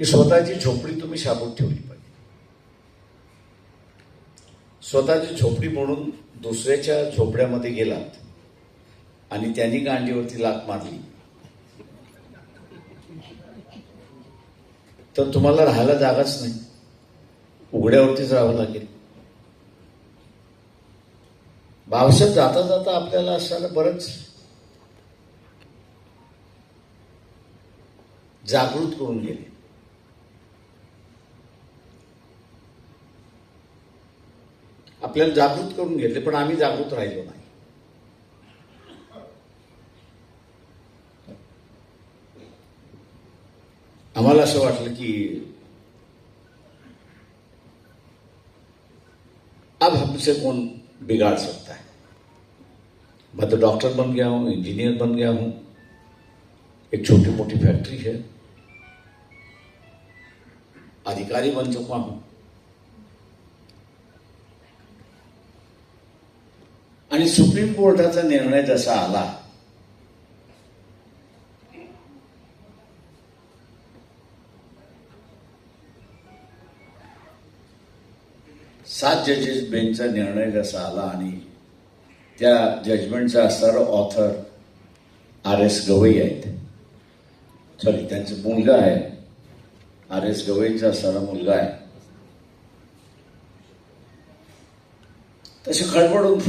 की स्वतःची झोपडी तुम्ही शाबूत ठेवली पाहिजे. स्वतःची झोपडी म्हणून दुसऱ्याच्या झोपड्यामध्ये गेलात आणि त्यांनी गांडीवरती लात मारली तर तुम्हाला राहायला जागाच नाही. उघड्यावरतीच राहावं लागेल. भावशात जाता जाता आपल्याला असताना बरंच जागृत करून गेले. आपल्याला जागृत करून घेतले, पण आम्ही जागृत राहिलो नाही. आम्हाला असं वाटलं की अब हमसे कौन बिगाड़ सकता है? मैं तो डॉक्टर बन गया हूँ, इंजीनियर बन गया हूँ। एक छोटी मोटी फैक्ट्री है। अधिकारी बन चुका हूँ। आणि सुप्रीम कोर्टाचा निर्णय जसा आला सात जजेस बेंचचा निर्णय जसा आला आणि त्या जजमेंटचा असणारा ऑथर आर एस गवई आहेत. सॉरी त्यांचा मुलगा आहे. आर एस गवईंचा असणारा मुलगा आहे. तसे खडबडून